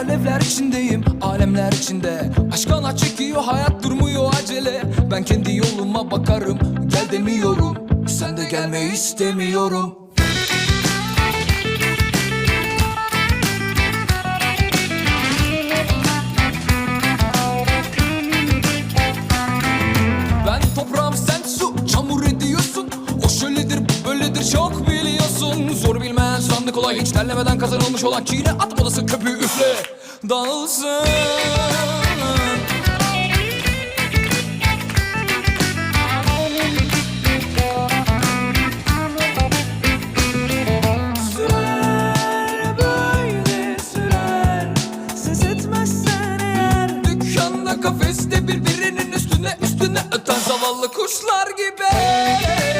Alevler içindeyim alemler içinde. Aşk ana çekiyor hayat durmuyor acele. Ben kendi yoluma bakarım gel demiyorum. Sen de gelmeyi istemiyorum. Ben toprağım sen su çamur ediyorsun. O şöyledir böyledir çok biliyorsun Zor bilmeyen sandı kolay hiç terlemeden kazanılmış olan Çiğne at odası köpüğü üfle. Dükkanda kafeste birbirinin üstüne üstüne öten zavallı kuşlar gibi